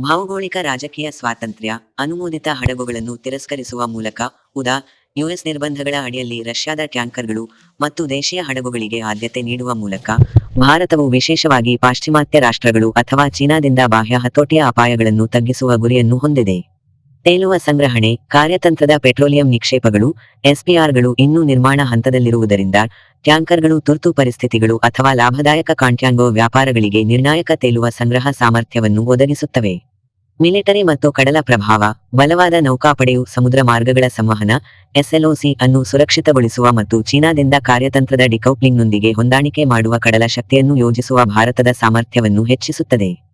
ಭೌಗೋಳಿಕ ರಾಜಕೀಯ ಸ್ವಾತಂತ್ರ್ಯ, ಅನುಮೋದಿತ ಹಡಗುಗಳನ್ನು ತಿರಸ್ಕರಿಸುವ ಮೂಲಕ ಉದಾ, ಯುಎಸ್ ನಿರ್ಬಂಧಗಳ ಅಡಿಯಲ್ಲಿ ರಷ್ಯಾದ ಟ್ಯಾಂಕರ್ಗಳು ಮತ್ತು ದೇಶೀಯ ಹಡಗುಗಳಿಗೆ ಆದ್ಯತೆ ನೀಡುವ ಮೂಲಕ ಭಾರತವು ವಿಶೇಷವಾಗಿ ಪಾಶ್ಚಿಮಾತ್ಯ ರಾಷ್ಟ್ರಗಳು ಅಥವಾ ಚೀನಾದಿಂದ ಬಾಹ್ಯ ಹತೋಟಿಯ ಅಪಾಯಗಳನ್ನು ತಗ್ಗಿಸುವ ಗುರಿಯನ್ನು ಹೊಂದಿದೆ. ತೇಲುವ ಸಂಗ್ರಹಣೆ, ಕಾರ್ಯತಂತ್ರದ ಪೆಟ್ರೋಲಿಯಂ ನಿಕ್ಷೇಪಗಳು, ಎಸ್ಪಿಆರ್ಗಳು ಇನ್ನೂ ನಿರ್ಮಾಣ ಹಂತದಲ್ಲಿರುವುದರಿಂದ ಟ್ಯಾಂಕರ್ಗಳು ತುರ್ತು ಪರಿಸ್ಥಿತಿಗಳು ಅಥವಾ ಲಾಭದಾಯಕ ಕಾಂಟ್ಯಾಂಗೋ ವ್ಯಾಪಾರಗಳಿಗೆ ನಿರ್ಣಾಯಕ ತೇಲುವ ಸಂಗ್ರಹ ಸಾಮರ್ಥ್ಯವನ್ನು ಒದಗಿಸುತ್ತವೆ. ಮಿಲಿಟರಿ ಮತ್ತು ಕಡಲ ಪ್ರಭಾವ, ಬಲವಾದ ನೌಕಾಪಡೆಯು ಸಮುದ್ರ ಮಾರ್ಗಗಳ ಸಂವಹನ, ಎಸ್ಎಲ್ಒಸಿ ಅನ್ನು ಸುರಕ್ಷಿತಗೊಳಿಸುವ ಮತ್ತು ಚೀನಾದಿಂದ ಕಾರ್ಯತಂತ್ರದ ಡಿಕೌಪ್ಲಿಂಗ್ನೊಂದಿಗೆ ಹೊಂದಾಣಿಕೆ ಮಾಡುವ ಕಡಲ ಶಕ್ತಿಯನ್ನು ಯೋಜಿಸುವ ಭಾರತದ ಸಾಮರ್ಥ್ಯವನ್ನು ಹೆಚ್ಚಿಸುತ್ತದೆ.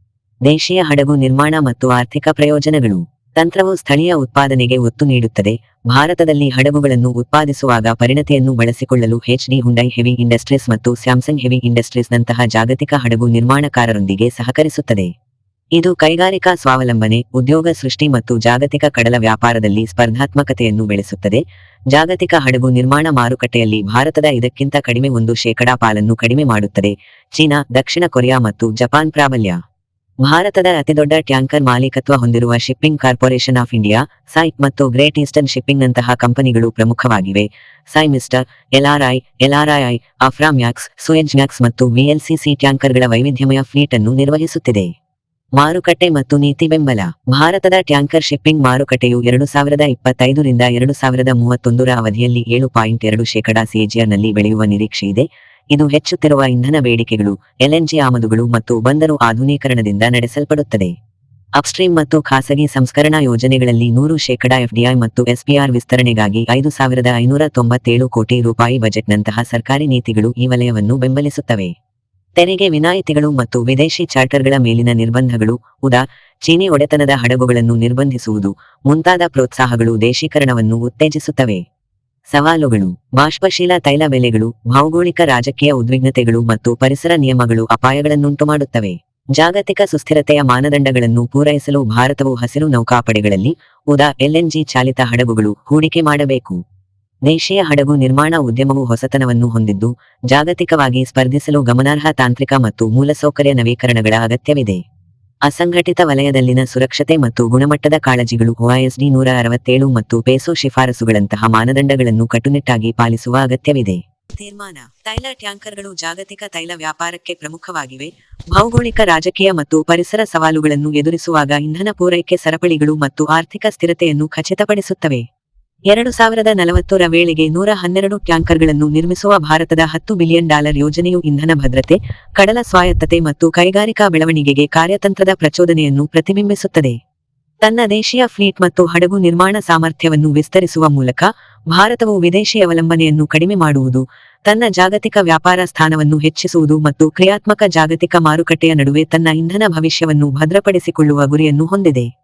ದೇಶೀಯ ಹಡಗು ನಿರ್ಮಾಣ ಮತ್ತು ಆರ್ಥಿಕ ಪ್ರಯೋಜನಗಳು. ತಂತ್ರವು ಸ್ಥಳೀಯ ಉತ್ಪಾದನೆಗೆ ಒತ್ತು ನೀಡುತ್ತದೆ. ಭಾರತದಲ್ಲಿ ಹಡಗುಗಳನ್ನು ಉತ್ಪಾದಿಸುವಾಗ ಪರಿಣತಿಯನ್ನು ಬಳಸಿಕೊಳ್ಳಲು ಎಚ್ಡಿ ಹುಂಡೈ ಹೆವಿ ಇಂಡಸ್ಟ್ರೀಸ್ ಮತ್ತು ಸ್ಯಾಮ್ಸಂಗ್ ಹೆವಿ ಇಂಡಸ್ಟ್ರೀಸ್ ನಂತಹ ಜಾಗತಿಕ ಹಡಗು ನಿರ್ಮಾಣಕಾರರೊಂದಿಗೆ ಸಹಕರಿಸುತ್ತದೆ. ಇದು ಕೈಗಾರಿಕಾ ಸ್ವಾವಲಂಬನೆ, ಉದ್ಯೋಗ ಸೃಷ್ಟಿ ಮತ್ತು ಜಾಗತಿಕ ಕಡಲ ವ್ಯಾಪಾರದಲ್ಲಿ ಸ್ಪರ್ಧಾತ್ಮಕತೆಯನ್ನು ಬೆಳೆಸುತ್ತದೆ. ಜಾಗತಿಕ ಹಡಗು ನಿರ್ಮಾಣ ಮಾರುಕಟ್ಟೆಯಲ್ಲಿ ಭಾರತದ ಇದಕ್ಕಿಂತ ಕಡಿಮೆ ಒಂದು ಶೇಕಡಾ ಪಾಲನ್ನು ಕಡಿಮೆ ಮಾಡುತ್ತದೆ. ಚೀನಾ, ದಕ್ಷಿಣ ಕೊರಿಯಾ ಮತ್ತು ಜಪಾನ್ ಪ್ರಾಬಲ್ಯ. ಭಾರತದ ಅತಿದೊಡ್ಡ ಟ್ಯಾಂಕರ್ ಮಾಲೀಕತ್ವ ಹೊಂದಿರುವ ಶಿಪ್ಪಿಂಗ್ ಕಾರ್ಪೊರೇಷನ್ ಆಫ್ ಇಂಡಿಯಾ, ಸೈಪ್ ಮತ್ತು ಗ್ರೇಟ್ ಈಸ್ಟರ್ನ್ ಶಿಪ್ಪಿಂಗ್ ನಂತಹ ಕಂಪನಿಗಳು ಪ್ರಮುಖವಾಗಿವೆ. ಸೈ ಮಿಸ್ಟರ್ ಎಲ್ಆರ್ಐ ಎಲ್ಆರ್ಐ ಅಫ್ರಾಮ್ಯಾಕ್ಸ್ ಸುಯೆಜ್ ಮ್ಯಾಕ್ಸ್ ಮತ್ತು ವಿಎಲ್ಸಿಸಿ ಟ್ಯಾಂಕರ್ಗಳ ವೈವಿಧ್ಯಮಯ ಫ್ಲೀಟ್ ಅನ್ನು ನಿರ್ವಹಿಸುತ್ತಿದೆ. ಮಾರುಕಟ್ಟೆ ಮತ್ತು ನೀತಿ ಬೆಂಬಲ. ಭಾರತದ ಟ್ಯಾಂಕರ್ ಶಿಪ್ಪಿಂಗ್ ಮಾರುಕಟ್ಟೆಯು ಎರಡು ಸಾವಿರದ ಇಪ್ಪತ್ತೈದರಿಂದ ಎರಡು ಸಾವಿರದ ಮೂವತ್ತೊಂದರ ಅವಧಿಯಲ್ಲಿ ಏಳು ಪಾಯಿಂಟ್ ಎರಡು ಶೇಕಡಾ ಸಿಎಜಿಆರ್ನಲ್ಲಿ ಬೆಳೆಯುವ ನಿರೀಕ್ಷೆಯಿದೆ. ಇದು ಹೆಚ್ಚುತ್ತಿರುವ ಇಂಧನ ಬೇಡಿಕೆಗಳು, ಎಲ್ಎನ್ಜಿ ಆಮದುಗಳು ಮತ್ತು ಬಂದರು ಆಧುನೀಕರಣದಿಂದ ನಡೆಸಲ್ಪಡುತ್ತದೆ. ಅಪ್ಸ್ಟ್ರೀಮ್ ಮತ್ತು ಖಾಸಗಿ ಸಂಸ್ಕರಣಾ ಯೋಜನೆಗಳಲ್ಲಿ ನೂರು ಶೇಕಡಾ ಎಫ್ಡಿಐ ಮತ್ತು ಎಸ್ಪಿಆರ್ ವಿಸ್ತರಣೆಗಾಗಿ ಐದು ಸಾವಿರದ ಐನೂರ ತೊಂಬತ್ತೇಳು ಕೋಟಿ ರೂಪಾಯಿ ಬಜೆಟ್ನಂತಹ ಸರ್ಕಾರಿ ನೀತಿಗಳು ಈ ವಲಯವನ್ನು ಬೆಂಬಲಿಸುತ್ತವೆ. ತೆರಿಗೆ ವಿನಾಯಿತಿಗಳು ಮತ್ತು ವಿದೇಶಿ ಚಾರ್ಟರ್ಗಳ ಮೇಲಿನ ನಿರ್ಬಂಧಗಳು, ಉದಾ, ಚೀನಿ ಒಡೆತನದ ಹಡಗುಗಳನ್ನು ನಿರ್ಬಂಧಿಸುವುದು ಮುಂತಾದ ಪ್ರೋತ್ಸಾಹಗಳು ದೇಶೀಕರಣವನ್ನು ಉತ್ತೇಜಿಸುತ್ತವೆ. ಸವಾಲುಗಳು, ಬಾಷ್ಪಶೀಲ ತೈಲ ಬೆಲೆಗಳು, ಭೌಗೋಳಿಕ ರಾಜಕೀಯ ಉದ್ವಿಗ್ನತೆಗಳು ಮತ್ತು ಪರಿಸರ ನಿಯಮಗಳು ಅಪಾಯಗಳನ್ನುಂಟು ಮಾಡುತ್ತವೆ ಜಾಗತಿಕ ಸುಸ್ಥಿರತೆಯ ಮಾನದಂಡಗಳನ್ನು ಪೂರೈಸಲು ಭಾರತವು ಹಸಿರು ನೌಕಾಪಡೆಗಳಲ್ಲಿ ಉದಾ ಎಲ್ಎನ್ಜಿ ಚಾಲಿತ ಹಡಗುಗಳು ಹೂಡಿಕೆ ಮಾಡಬೇಕು. ದೇಶೀಯ ಹಡಗು ನಿರ್ಮಾಣ ಉದ್ಯಮವು ಹೊಸತನವನ್ನು ಹೊಂದಿದ್ದು, ಜಾಗತಿಕವಾಗಿ ಸ್ಪರ್ಧಿಸಲು ಗಮನಾರ್ಹ ತಾಂತ್ರಿಕ ಮತ್ತು ಮೂಲಸೌಕರ್ಯ ನವೀಕರಣಗಳ ಅಗತ್ಯವಿದೆ. ಅಸಂಘಟಿತ ವಲಯದಲ್ಲಿನ ಸುರಕ್ಷತೆ ಮತ್ತು ಗುಣಮಟ್ಟದ ಕಾಳಜಿಗಳು ಒಐಎಸ್ಡಿ ನೂರ ಅರವತ್ತೇಳು ಮತ್ತು ಪೇಸೋ ಶಿಫಾರಸುಗಳಂತಹ ಮಾನದಂಡಗಳನ್ನು ಕಟ್ಟುನಿಟ್ಟಾಗಿ ಪಾಲಿಸುವ ಅಗತ್ಯವಿದೆ. ತೀರ್ಮಾನ. ತೈಲ ಟ್ಯಾಂಕರ್ಗಳು ಜಾಗತಿಕ ತೈಲ ವ್ಯಾಪಾರಕ್ಕೆ ಪ್ರಮುಖವಾಗಿವೆ. ಭೌಗೋಳಿಕ, ರಾಜಕೀಯ ಮತ್ತು ಪರಿಸರ ಸವಾಲುಗಳನ್ನು ಎದುರಿಸುವಾಗ ಇಂಧನ ಪೂರೈಕೆ ಸರಪಳಿಗಳು ಮತ್ತು ಆರ್ಥಿಕ ಸ್ಥಿರತೆಯನ್ನು ಖಚಿತಪಡಿಸುತ್ತವೆ. ಎರಡು ಸಾವಿರದ ನಲವತ್ತರ ವೇಳೆಗೆ ನೂರ ಹನ್ನೆರಡು ಟ್ಯಾಂಕರ್ಗಳನ್ನು ನಿರ್ಮಿಸುವ ಭಾರತದ ಹತ್ತು ಬಿಲಿಯನ್ ಡಾಲರ್ ಯೋಜನೆಯು ಇಂಧನ ಭದ್ರತೆ, ಕಡಲ ಸ್ವಾಯತ್ತತೆ ಮತ್ತು ಕೈಗಾರಿಕಾ ಬೆಳವಣಿಗೆಗೆ ಕಾರ್ಯತಂತ್ರದ ಪ್ರಚೋದನೆಯನ್ನು ಪ್ರತಿಬಿಂಬಿಸುತ್ತದೆ. ತನ್ನ ದೇಶೀಯ ಫ್ಲೀಟ್ ಮತ್ತು ಹಡಗು ನಿರ್ಮಾಣ ಸಾಮರ್ಥ್ಯವನ್ನು ವಿಸ್ತರಿಸುವ ಮೂಲಕ ಭಾರತವು ವಿದೇಶಿ ಅವಲಂಬನೆಯನ್ನು ಕಡಿಮೆ ಮಾಡುವುದು, ತನ್ನ ಜಾಗತಿಕ ವ್ಯಾಪಾರ ಸ್ಥಾನವನ್ನು ಹೆಚ್ಚಿಸುವುದು ಮತ್ತು ಕ್ರಿಯಾತ್ಮಕ ಜಾಗತಿಕ ಮಾರುಕಟ್ಟೆಯ ನಡುವೆ ತನ್ನ ಇಂಧನ ಭವಿಷ್ಯವನ್ನು ಭದ್ರಪಡಿಸಿಕೊಳ್ಳುವ ಗುರಿಯನ್ನು ಹೊಂದಿದೆ.